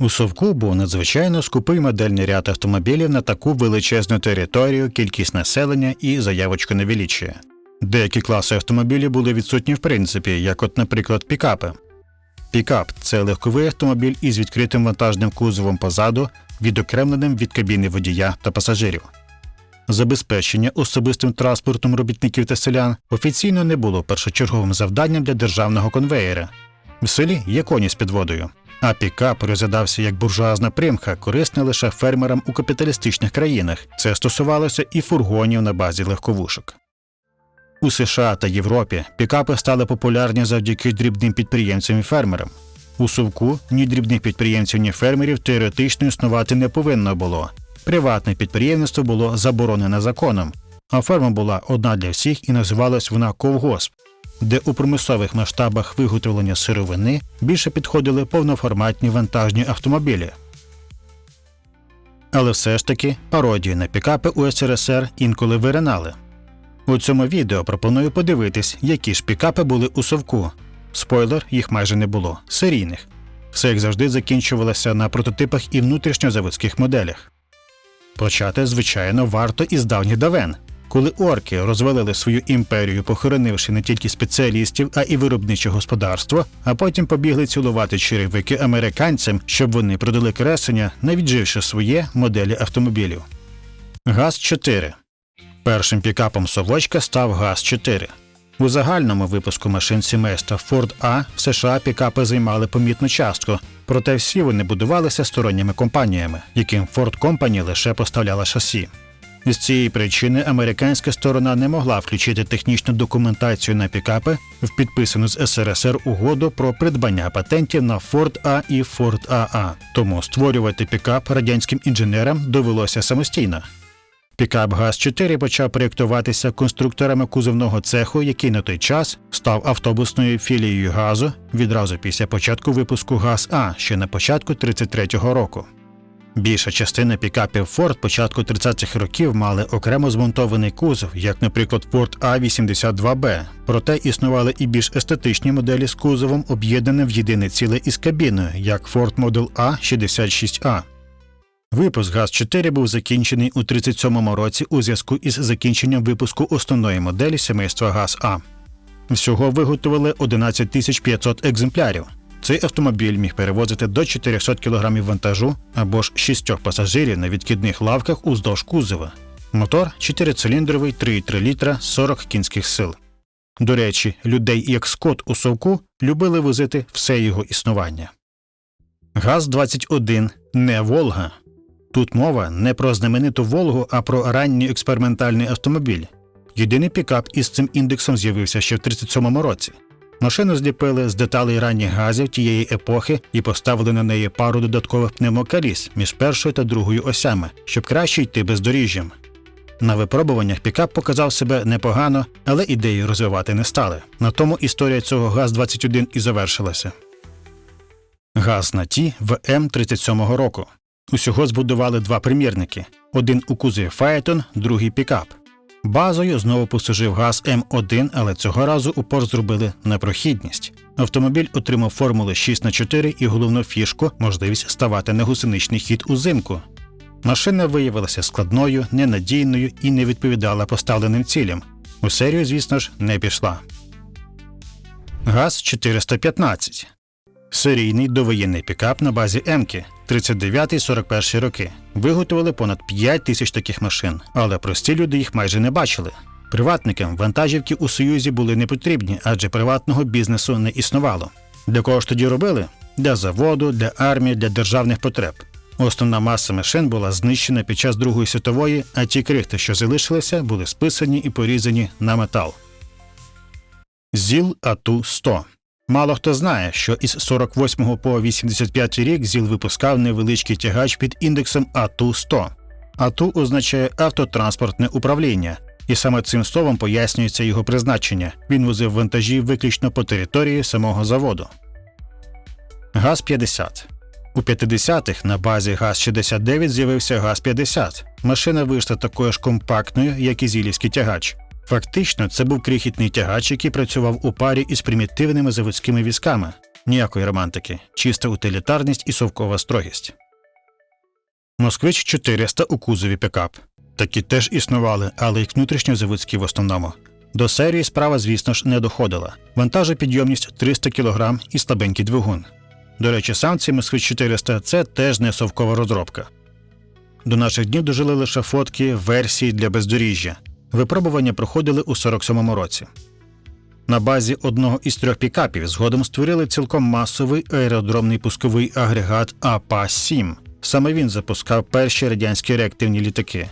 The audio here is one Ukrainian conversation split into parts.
У Совку був надзвичайно скупий модельний ряд автомобілів на таку величезну територію, кількість населення і заявочку на. Деякі класи автомобілів були відсутні в принципі, як от, наприклад, пікапи. Пікап це легковий автомобіль із відкритим вантажним кузовом позаду, відокремленим від кабіни водія та пасажирів. Забезпечення особистим транспортом робітників та селян офіційно не було першочерговим завданням для державного конвеєра. В селі є коні з підводою, а пікап розглядався як буржуазна примха, корисна лише фермерам у капіталістичних країнах. Це стосувалося і фургонів на базі легковушок. У США та Європі пікапи стали популярні завдяки дрібним підприємцям і фермерам. У Совку ні дрібних підприємців, ні фермерів теоретично існувати не повинно було. Приватне підприємництво було заборонене законом, а ферма була одна для всіх і називалась вона ковгосп, де у промислових масштабах виготовлення сировини більше підходили повноформатні вантажні автомобілі. Але все ж таки пародії на пікапи у СРСР інколи виринали. У цьому відео пропоную подивитись, які ж пікапи були у совку. Спойлер, їх майже не було, серійних. Все як завжди закінчувалося на прототипах і внутрішньозаводських моделях. Почати, звичайно, варто із давніх давен, коли орки розвалили свою імперію, похоронивши не тільки спеціалістів, а і виробниче господарство, а потім побігли цілувати черевики американцям, щоб вони продали кресення, не відживши своє моделі автомобілів. ГАЗ-4 Першим пікапом совочка став ГАЗ-4. У загальному випуску машин сімейства Ford A в США пікапи займали помітну частку, проте всі вони будувалися сторонніми компаніями, яким Ford Company лише поставляла шасі. З цієї причини американська сторона не могла включити технічну документацію на пікапи в підписану з СРСР угоду про придбання патентів на Ford A і Ford AA, тому створювати пікап радянським інженерам довелося самостійно. Пікап ГАЗ-4 почав проєктуватися конструкторами кузовного цеху, який на той час став автобусною філією газу відразу після початку випуску ГАЗ-А ще на початку 33-го року. Більша частина пікапів Ford початку 30-х років мали окремо змонтований кузов, як, наприклад, Ford A82B, проте існували і більш естетичні моделі з кузовом, об'єднаним в єдине ціле із кабіною, як Ford Model A66A. Випуск ГАЗ-4 був закінчений у 37-му році у зв'язку із закінченням випуску основної моделі сімейства ГАЗ-А. Всього виготовили 11 500 екземплярів. Цей автомобіль міг перевозити до 400 кг вантажу або ж 6 пасажирів на відкидних лавках уздовж кузова. Мотор 4-циліндровий 3,3 літра 40 кінських сил. До речі, людей як скот у совку любили возити все його існування. ГАЗ-21 не Волга. Тут мова не про знамениту Волгу, а про ранній експериментальний автомобіль. Єдиний пікап із цим індексом з'явився ще в 37-му році. Машину зліпили з деталей ранніх газів тієї епохи і поставили на неї пару додаткових пневмокаліс між першою та другою осями, щоб краще йти бездоріжжям. На випробуваннях пікап показав себе непогано, але ідеї розвивати не стали. На тому історія цього ГАЗ-21 і завершилася. ГАЗ на ті в М37 року. Усього збудували два примірники: один у кузові Фаетон, другий пікап. Базою знову послужив ГАЗ М1, але цього разу упор зробили на прохідність. Автомобіль отримав формули 6 х 4 і головну фішку можливість ставати на гусеничний хід узимку. Машина виявилася складною, ненадійною і не відповідала поставленим цілям. У серію, звісно ж, не пішла. ГАЗ 415 Серійний довоєнний пікап на базі Емки 39-41 роки. Виготовили понад 5 тисяч таких машин, але прості люди їх майже не бачили. Приватникам вантажівки у Союзі були не потрібні, адже приватного бізнесу не існувало. Для кого ж тоді робили? Для заводу, для армії, для державних потреб. Основна маса машин була знищена під час Другої світової, а ті крихти, що залишилися, були списані і порізані на метал. ЗІЛ АТУ 100 Мало хто знає, що із 48 по 85 рік ЗІЛ випускав невеличкий тягач під індексом АТУ-100. АТУ означає автотранспортне управління, і саме цим словом пояснюється його призначення. Він возив вантажі виключно по території самого заводу. ГАЗ-50 у 50-х на базі ГАЗ-69 з'явився ГАЗ-50. Машина вийшла такою ж компактною, як і зілівський тягач. Фактично, це був крихітний тягач, який працював у парі із примітивними заводськими візками. Ніякої романтики, чиста утилітарність і совкова строгість. Москвич 400 у кузові пікап. Такі теж існували, але їх внутрішньозаводські в основному. До серії справа, звісно ж, не доходила. Вантажопідйомність 300 кг і слабенький двигун. До речі, сам цей Москвич 400 це теж не совкова розробка. До наших днів дожили лише фотки версії для бездоріжжя. Випробування проходили у 47-му році. На базі одного із трьох пікапів згодом створили цілком масовий аеродромний пусковий агрегат АПА-7. Саме він запускав перші радянські реактивні літаки.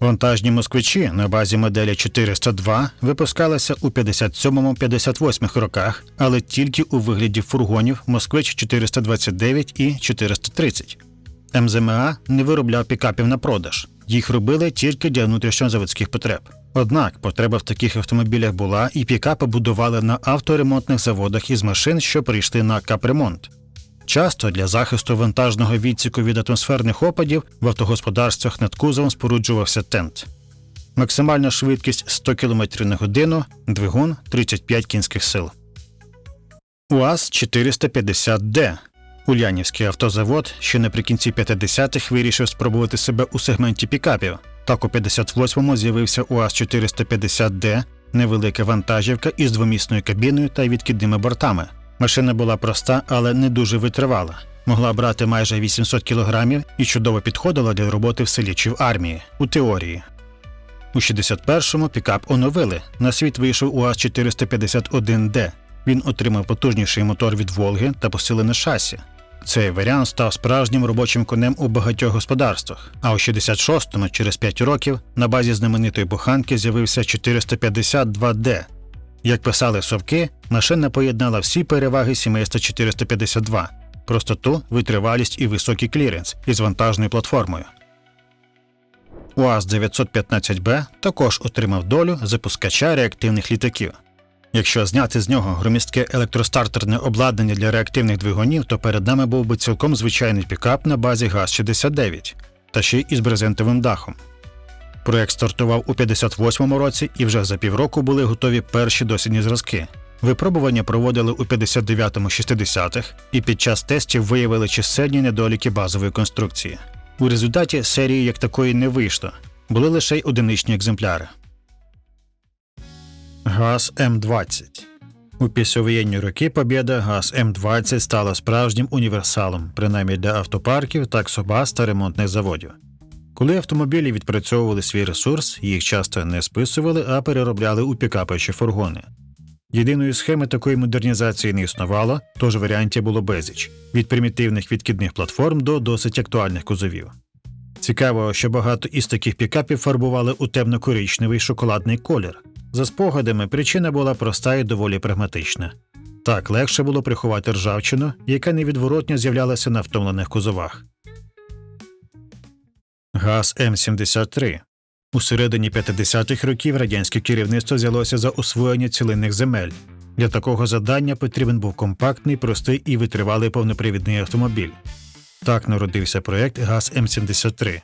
Вантажні москвичі на базі моделі 402 випускалися у 57-58 роках, але тільки у вигляді фургонів Москвич 429 і 430. МЗМА не виробляв пікапів на продаж, їх робили тільки для внутрішньозаводських потреб. Однак потреба в таких автомобілях була, і пікапи будували на авторемонтних заводах із машин, що прийшли на капремонт. Часто для захисту вантажного відсіку від атмосферних опадів в автогосподарствах над кузовом споруджувався тент. Максимальна швидкість 100 км на годину, двигун 35 кінських сил. УАЗ 450D. Ульянівський автозавод ще наприкінці 50-х вирішив спробувати себе у сегменті пікапів. Так у 58-му з'явився УАЗ 450D, невелика вантажівка із двомісною кабіною та відкидними бортами. Машина була проста, але не дуже витривала. Могла брати майже 800 кг і чудово підходила для роботи в селі чи в армії у теорії. У 61-му пікап оновили. На світ вийшов УАЗ 451D. Він отримав потужніший мотор від Волги та посилене шасі. Цей варіант став справжнім робочим конем у багатьох господарствах. А у 66-му, через 5 років, на базі знаменитої буханки з'явився 452D. Як писали совки, машина поєднала всі переваги сімейства 452 простоту, витривалість і високий кліренс із вантажною платформою. УАЗ 915Б також отримав долю запускача реактивних літаків. Якщо зняти з нього громістке електростартерне обладнання для реактивних двигунів, то перед нами був би цілком звичайний пікап на базі ГАЗ-69, та ще й із брезентовим дахом. Проект стартував у 58-му році і вже за півроку були готові перші дослідні зразки. Випробування проводили у 59-60-х і під час тестів виявили чисельні недоліки базової конструкції. У результаті серії як такої не вийшло, були лише й одиничні екземпляри. ГАЗ М20 у післявоєнні роки побєда ГАЗ М20 стала справжнім універсалом, принаймні для автопарків, таксобаз та ремонтних заводів. Коли автомобілі відпрацьовували свій ресурс, їх часто не списували, а переробляли у пікапи фургони. Єдиної схеми такої модернізації не існувало, тож варіантів було безліч від примітивних відкидних платформ до досить актуальних кузовів. Цікаво, що багато із таких пікапів фарбували у темно-коричневий шоколадний колір. За спогадами, причина була проста і доволі прагматична. Так легше було приховати ржавчину, яка невідворотно з'являлася на втомлених кузовах. ГАЗ М73 у середині 50-х років радянське керівництво взялося за освоєння цілинних земель. Для такого завдання потрібен був компактний, простий і витривалий повнопривідний автомобіль. Так народився проєкт ГАЗ М73.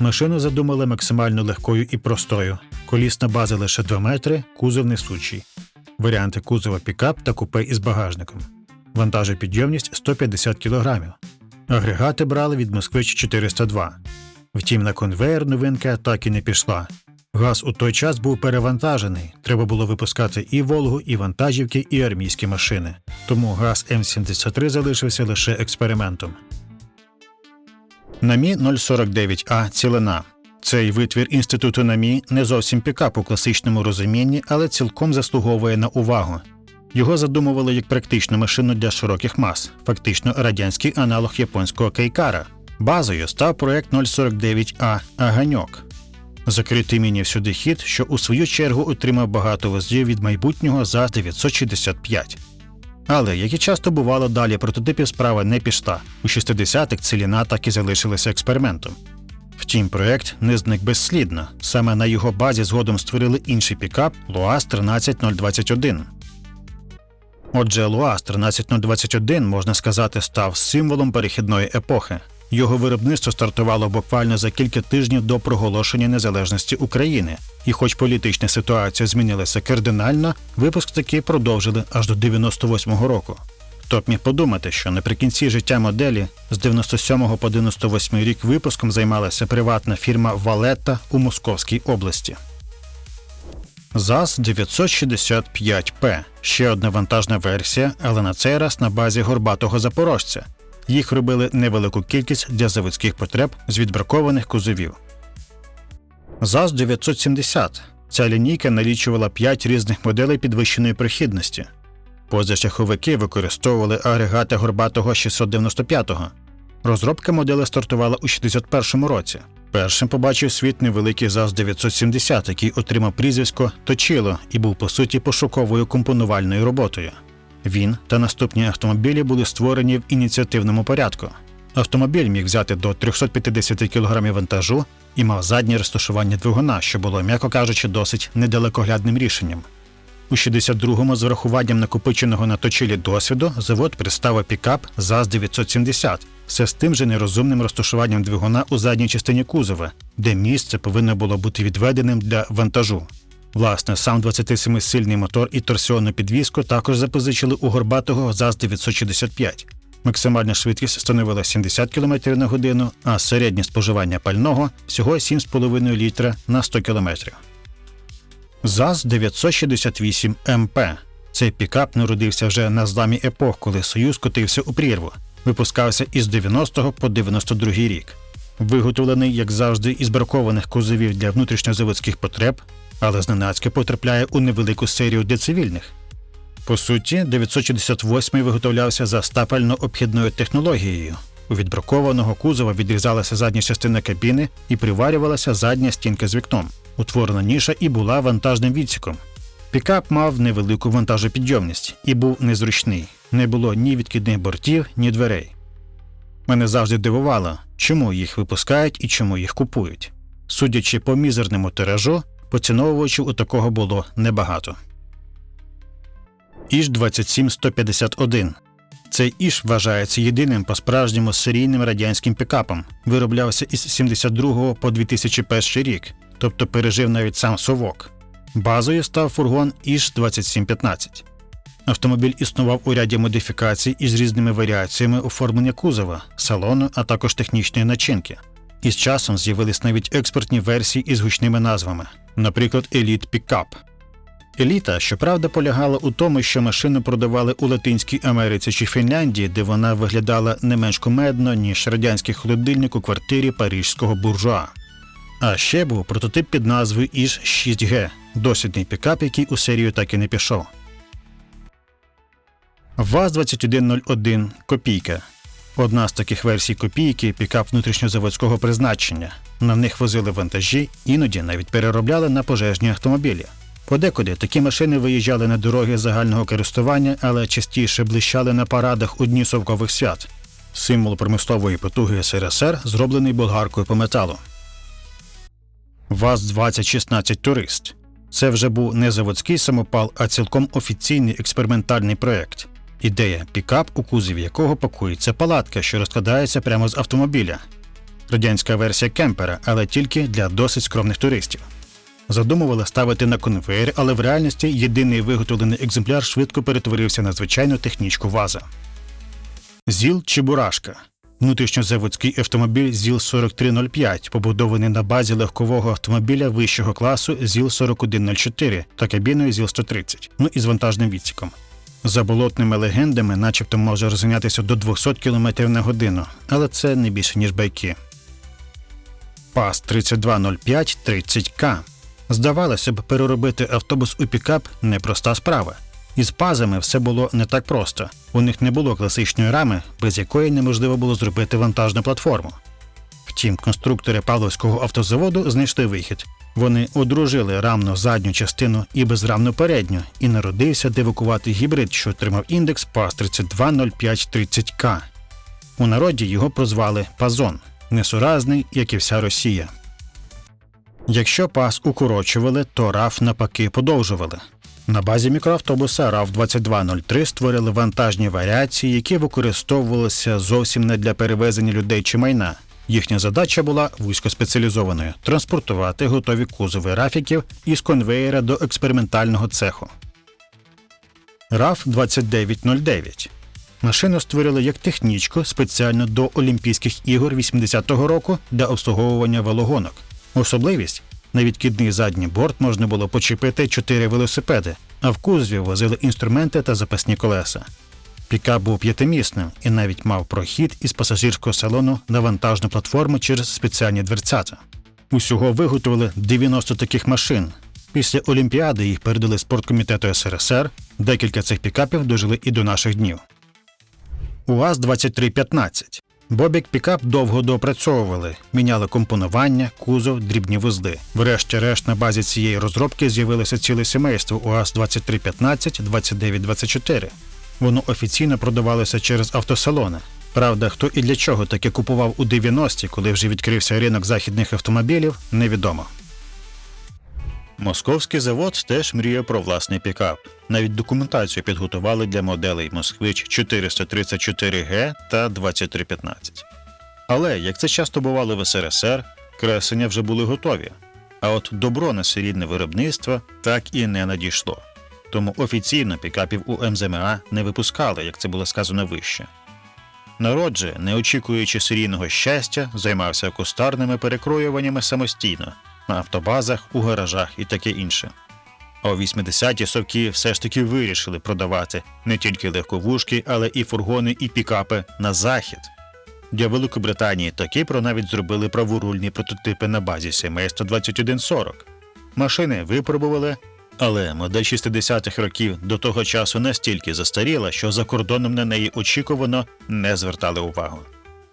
Машину задумали максимально легкою і простою. Колісна база лише 2 метри, кузов несучий. Варіанти кузова пікап та купе із багажником. Вантажопідйомність 150 кг. Агрегати брали від Москвич 402. Втім, на конвейер новинка так і не пішла. Газ у той час був перевантажений. Треба було випускати і Волгу, і вантажівки, і армійські машини. Тому газ М73 залишився лише експериментом. НАМІ 049А цілина. Цей витвір інституту НАМІ не зовсім пікап у класичному розумінні, але цілком заслуговує на увагу. Його задумували як практичну машину для широких мас, фактично радянський аналог японського кейкара. Базою став проект 049А Аганьок. Закритий міні всюди хід, що у свою чергу отримав багато возів від майбутнього за 965. Але, як і часто бувало далі, прототипів справа не пішла. У 60-х ціліна так і залишилася експериментом. Втім, проект не зник безслідно. Саме на його базі згодом створили інший пікап ЛуАЗ 13021. Отже, ЛуАЗ 13021, можна сказати, став символом перехідної епохи. Його виробництво стартувало буквально за кілька тижнів до проголошення незалежності України. І хоч політична ситуація змінилася кардинально, випуск таки продовжили аж до 98-го року. Хто б міг подумати, що наприкінці життя моделі з 97 по 98 рік випуском займалася приватна фірма Валетта у Московській області. ЗАЗ 965П ще одна вантажна версія, але на цей раз на базі горбатого запорожця. Їх робили невелику кількість для заводських потреб з відбракованих кузовів. ЗАЗ 970 ця лінійка налічувала 5 різних моделей підвищеної прохідності. Позашляховики використовували агрегати горбатого 695-го. Розробка моделі стартувала у 61-му році. Першим побачив світ невеликий ЗАЗ 970, який отримав прізвисько Точило і був по суті пошуковою компонувальною роботою. Він та наступні автомобілі були створені в ініціативному порядку. Автомобіль міг взяти до 350 кг вантажу і мав заднє розташування двигуна, що було, м'яко кажучи, досить недалекоглядним рішенням. У 62-му з врахуванням накопиченого на точилі досвіду завод представив пікап ЗАЗ 970 все з тим же нерозумним розташуванням двигуна у задній частині кузова, де місце повинно було бути відведеним для вантажу. Власне, сам 27-сильний мотор і торсіонну підвіску також запозичили у горбатого ЗАЗ 965. Максимальна швидкість становила 70 км на годину, а середнє споживання пального всього 7,5 літра на 100 км. ЗАЗ 968 МП. Цей пікап народився вже на зламі епох, коли Союз котився у прірву. Випускався із 90 по 92 рік. Виготовлений, як завжди, із бракованих кузовів для внутрішньозаводських потреб, але зненацька потрапляє у невелику серію для цивільних. По суті, 968 виготовлявся за стапельно-обхідною технологією. У відбракованого кузова відрізалася задня частина кабіни і приварювалася задня стінка з вікном. Утворена ніша і була вантажним відсіком. Пікап мав невелику вантажопідйомність і був незручний. Не було ні відкидних бортів, ні дверей. Мене завжди дивувало, чому їх випускають і чому їх купують. Судячи по мізерному тиражу, поціновувачів у такого було небагато. Іж 27151 Цей іж вважається єдиним по справжньому серійним радянським пікапом. Вироблявся із 72 по 2001 рік, тобто пережив навіть сам совок. Базою став фургон іж 2715 Автомобіль існував у ряді модифікацій із різними варіаціями оформлення кузова, салону, а також технічної начинки. Із часом з'явились навіть експортні версії із гучними назвами, наприклад, Elite Pickup. Еліта, щоправда, полягала у тому, що машину продавали у Латинській Америці чи Фінляндії, де вона виглядала не менш кумедно, ніж радянський холодильник у квартирі парижського буржуа. А ще був прототип під назвою Іж 6G, досвідний пікап, який у серію так і не пішов. ВАЗ-2101 Копійка. Одна з таких версій копійки пікап внутрішньозаводського призначення. На них возили вантажі, іноді навіть переробляли на пожежні автомобілі. Подекуди такі машини виїжджали на дороги загального користування, але частіше блищали на парадах у дні совкових свят. Символ промислової потуги СРСР зроблений болгаркою по металу. ВАЗ-2016 Турист. Це вже був не заводський самопал, а цілком офіційний експериментальний проект. Ідея пікап, у кузові якого пакується палатка, що розкладається прямо з автомобіля. Радянська версія кемпера, але тільки для досить скромних туристів. Задумували ставити на конвейер, але в реальності єдиний виготовлений екземпляр швидко перетворився на звичайну технічку ваза. ЗІЛ Чебурашка. Внутрішньозаводський автомобіль ЗІЛ 4305, побудований на базі легкового автомобіля вищого класу ЗІЛ 4104 та кабіною ЗІЛ 130, ну і з вантажним відсіком. За болотними легендами, начебто може розганятися до 200 км на годину, але це не більше, ніж байки. ПАС 3205 30К. Здавалося б, переробити автобус у пікап непроста справа. Із пазами все було не так просто. У них не було класичної рами, без якої неможливо було зробити вантажну платформу. Втім, конструктори Павловського автозаводу знайшли вихід. Вони одружили рамну задню частину і безрамну передню, і народився дивакуватий гібрид, що отримав індекс ПАС 320530К. У народі його прозвали Пазон несуразний, як і вся Росія. Якщо пас укорочували, то раф навпаки подовжували. На базі мікроавтобуса RAV 2203 створили вантажні варіації, які використовувалися зовсім не для перевезення людей чи майна. Їхня задача була вузькоспеціалізованою транспортувати готові кузови рафіків із конвеєра до експериментального цеху. RAV 2909 Машину створили як технічку спеціально до Олімпійських ігор 80-го року для обслуговування велогонок. Особливість на відкидний задній борт можна було почепити чотири велосипеди, а в кузові возили інструменти та запасні колеса. Пікап був п'ятимісним і навіть мав прохід із пасажирського салону на вантажну платформу через спеціальні дверцята. Усього виготовили 90 таких машин. Після Олімпіади їх передали спорткомітету СРСР. Декілька цих пікапів дожили і до наших днів. УАЗ-2315. Бобік пікап довго доопрацьовували, міняли компонування, кузов, дрібні вузли. Врешті-решт, на базі цієї розробки з'явилося ціле сімейство УАЗ-2315, 2924. Воно офіційно продавалося через автосалони. Правда, хто і для чого таке купував у 90-ті, коли вже відкрився ринок західних автомобілів, невідомо. Московський завод теж мріє про власний пікап. Навіть документацію підготували для моделей Москвич 434Г та 2315. Але, як це часто бувало в СРСР, креслення вже були готові. А от добро на серійне виробництво так і не надійшло. Тому офіційно пікапів у МЗМА не випускали, як це було сказано вище. Народ же, не очікуючи серійного щастя, займався кустарними перекроюваннями самостійно на автобазах, у гаражах і таке інше. А у 80-ті совки все ж таки вирішили продавати не тільки легковушки, але і фургони і пікапи на захід. Для Великобританії та Кіпру навіть зробили праворульні прототипи на базі сімейства 2140. Машини випробували, але модель 60-х років до того часу настільки застаріла, що за кордоном на неї очікувано не звертали увагу.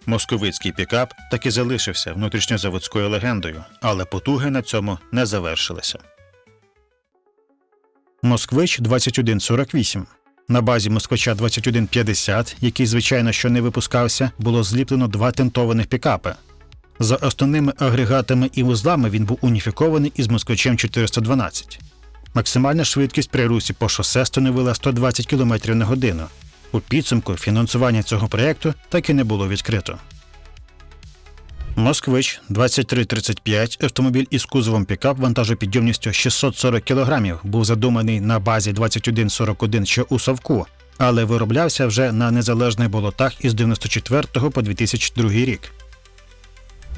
Московицький пікап таки залишився внутрішньозаводською легендою, але потуги на цьому не завершилися. Москвич 2148 на базі москвича 2150, який звичайно що не випускався, було зліплено два тентованих пікапи. За основними агрегатами і вузлами він був уніфікований із москвичем 412. Максимальна швидкість при русі по шосе становила 120 км на годину. У підсумку фінансування цього проєкту так і не було відкрито. Москвич 2335 автомобіль із кузовом пікап вантажопідйомністю 640 кг був задуманий на базі 2141 ще у Совку, але вироблявся вже на незалежних болотах із 94 по 2002 рік.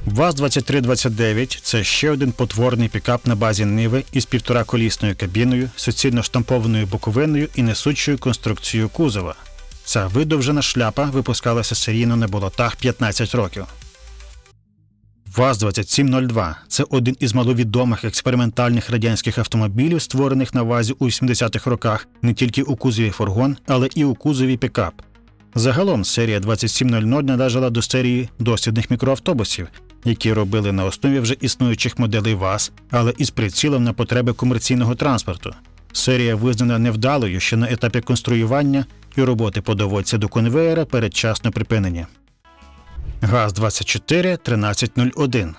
ВАЗ-2329 це ще один потворний пікап на базі Ниви із півтораколісною кабіною, суцільно штампованою боковиною і несучою конструкцією кузова. Ця видовжена шляпа випускалася серійно на болотах 15 років. ВАЗ-2702 це один із маловідомих експериментальних радянських автомобілів, створених на ВАЗі у 80-х роках не тільки у кузові фургон, але і у кузові пікап. Загалом серія 2700 належала до серії дослідних мікроавтобусів, які робили на основі вже існуючих моделей ВАЗ, але із прицілом на потреби комерційного транспорту. Серія визнана невдалою ще на етапі конструювання і роботи по доводці до конвеєра передчасно припинені. ГАЗ-24 1301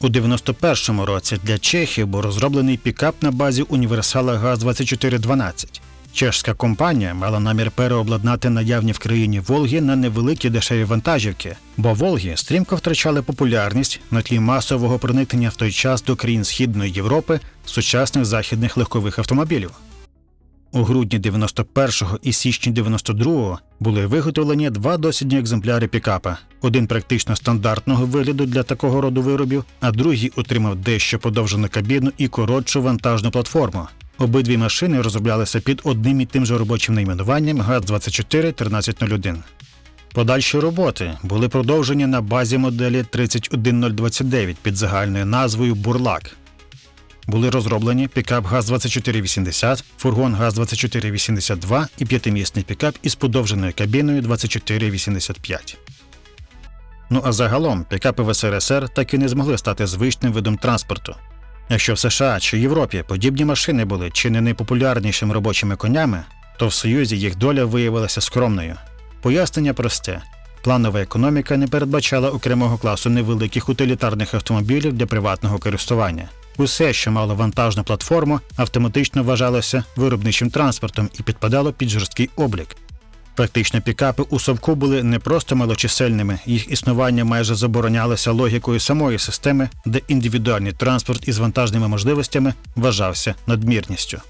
у 91-му році для Чехії був розроблений пікап на базі універсала ГАЗ-2412. Чешська компанія мала намір переобладнати наявні в країні Волги на невеликі дешеві вантажівки, бо Волги стрімко втрачали популярність на тлі масового проникнення в той час до країн Східної Європи сучасних західних легкових автомобілів. У грудні 91-го і січні 92-го були виготовлені два дослідні екземпляри пікапа: один практично стандартного вигляду для такого роду виробів, а другий отримав дещо подовжену кабіну і коротшу вантажну платформу. Обидві машини розроблялися під одним і тим же робочим найменуванням ГАЗ-24 1301. Подальші роботи були продовжені на базі моделі 31029 під загальною назвою Бурлак. Були розроблені пікап ГАЗ-2480, фургон ГАЗ-2482 і п'ятимісний пікап із подовженою кабіною 2485. Ну а загалом пікапи в СРСР так і не змогли стати звичним видом транспорту. Якщо в США чи Європі подібні машини були чи не найпопулярнішими робочими конями, то в Союзі їх доля виявилася скромною. Пояснення просте: планова економіка не передбачала окремого класу невеликих утилітарних автомобілів для приватного користування. Усе, що мало вантажну платформу, автоматично вважалося виробничим транспортом і підпадало під жорсткий облік. Практично пікапи у совку були не просто малочисельними, їх існування майже заборонялося логікою самої системи, де індивідуальний транспорт із вантажними можливостями вважався надмірністю.